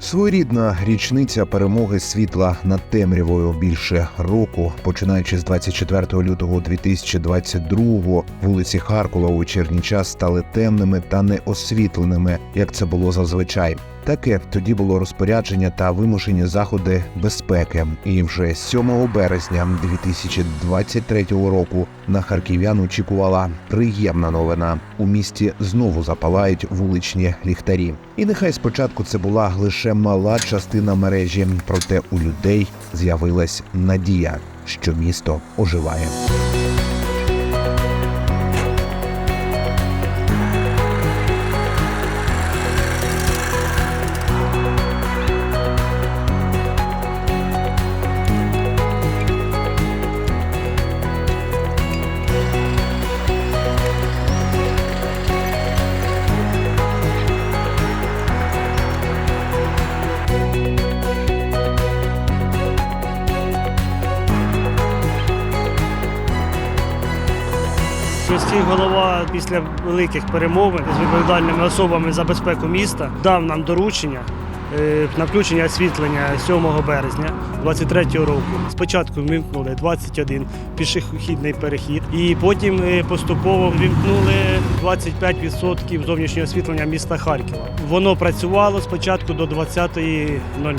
Своєрідна річниця перемоги світла над темрявою більше року, починаючи з 24 лютого 2022-го, вулиці Харкова у вечірній час стали темними та неосвітленими, як це було зазвичай. Таке тоді було розпорядження та вимушені заходи безпеки. І вже 7 березня 2023 року на харків'ян очікувала приємна новина. У місті знову запалають вуличні ліхтарі. І нехай спочатку це була лише мала частина мережі, проте у людей з'явилась надія, що місто оживає. Міський голова після великих перемовин з відповідальними особами за безпеку міста дав нам доручення на включення освітлення 7 березня 23 року. Спочатку вимкнули 21 пішохідний перехід, і потім е, поступово вимкнули 25% зовнішнього освітлення міста Харкова. Воно працювало спочатку до 20.00.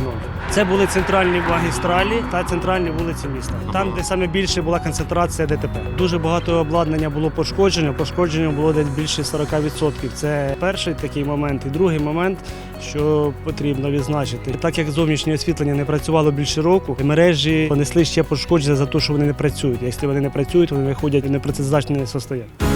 Це були центральні магістралі та центральні вулиці міста. Там, де саме більше була концентрація ДТП. Дуже багато обладнання було пошкоджено. Пошкодження було десь більше 40%. Це перший такий момент. І другий момент, що потрібно відзначити, так як зовнішнє освітлення не працювало більше року, мережі понесли ще пошкодження за те, що вони не працюють. Якщо вони не працюють, вони виходять в непрацездатне состояння.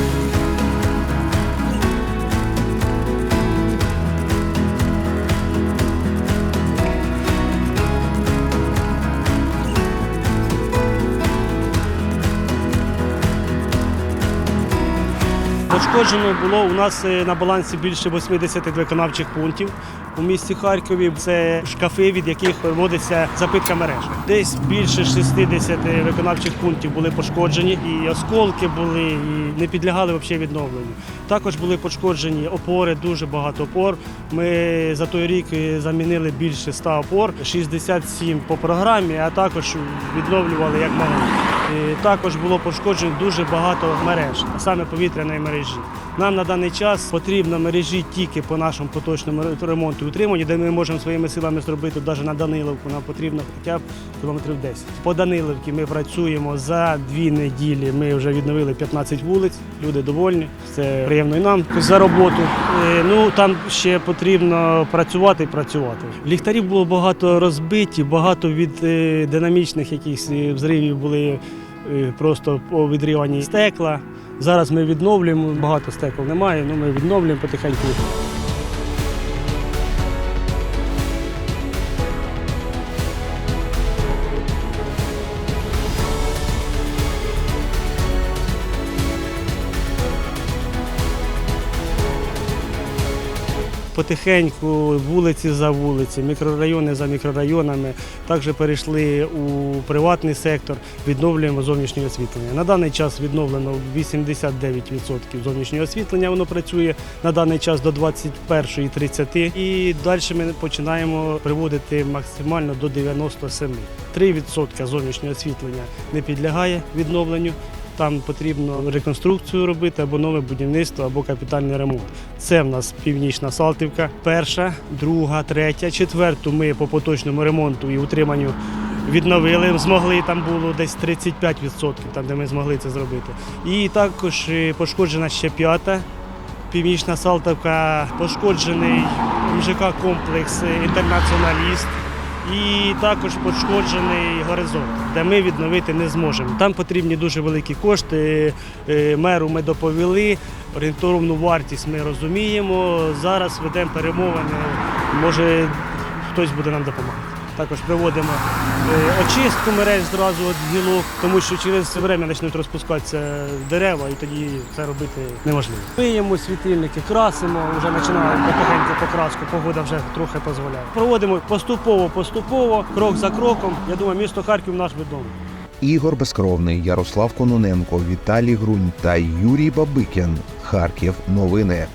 Пошкоджено було у нас е, на балансі більше 80 виконавчих пунктів у місті Харкові. Це шкафи, від яких проводиться запитка мереж. Десь більше 60 виконавчих пунктів були пошкоджені, і осколки були, і не підлягали взагалі відновленню. Також були пошкоджені опори, дуже багато опор. Ми за той рік е, замінили більше 100 опор, 67 по програмі, а також відновлювали як могли. Е, Також було пошкоджено дуже багато мереж, а саме повітряної мережі. Нам на даний час потрібно мережі тільки по нашому поточному ремонту і утриманню, де ми можемо своїми силами зробити навіть на Даниловку. Нам потрібно хоча б кілометрів 10. По Даниловці ми працюємо за дві неділі. Ми вже відновили 15 вулиць. Люди довольні. Це приємно і нам за роботу. Е, Ну там ще потрібно працювати і працювати. Ліхтарів було багато розбиті, багато від е, динамічних якихось е, взривів були просто відрівані стекла. Зараз ми відновлюємо, багато стекол немає, але ми відновлюємо потихеньку. Потихеньку вулиці за вулиці, мікрорайони за мікрорайонами. Також перейшли у приватний сектор, відновлюємо зовнішнє освітлення. На даний час відновлено 89% зовнішнього освітлення. Воно працює на даний час до 21.30. І далі ми починаємо приводити максимально до 97%. 3% зовнішнього освітлення не підлягає відновленню. Там потрібно реконструкцію робити або нове будівництво, або капітальний ремонт. Це в нас північна Салтівка. Перша, друга, третя, четверту ми по поточному ремонту і утриманню відновили. Змогли там було десь 35%, там де ми змогли це зробити. І також е, пошкоджена ще п'ята. Північна Салтівка, пошкоджений МЖК комплекс е, інтернаціоналіст. І також пошкоджений горизонт, де ми відновити не зможемо. Там потрібні дуже великі кошти. Е, Меру ми доповіли. Орієнтовну вартість ми розуміємо. Зараз ведемо перемовини. Може, хтось буде нам допомагати. Також проводимо е, очистку мереж зразу від гілок, тому що через время почнуть розпускатися дерева, і тоді це робити неможливо. Миємо світильники, красимо, вже починаємо потихеньку покраску, погода вже трохи дозволяє. Проводимо поступово, поступово, крок за кроком. Я думаю, місто Харків наш відомий. Ігор Безкровний, Ярослав Кононенко, Віталій Грунь та Юрій Бабикін. Харків. Новини.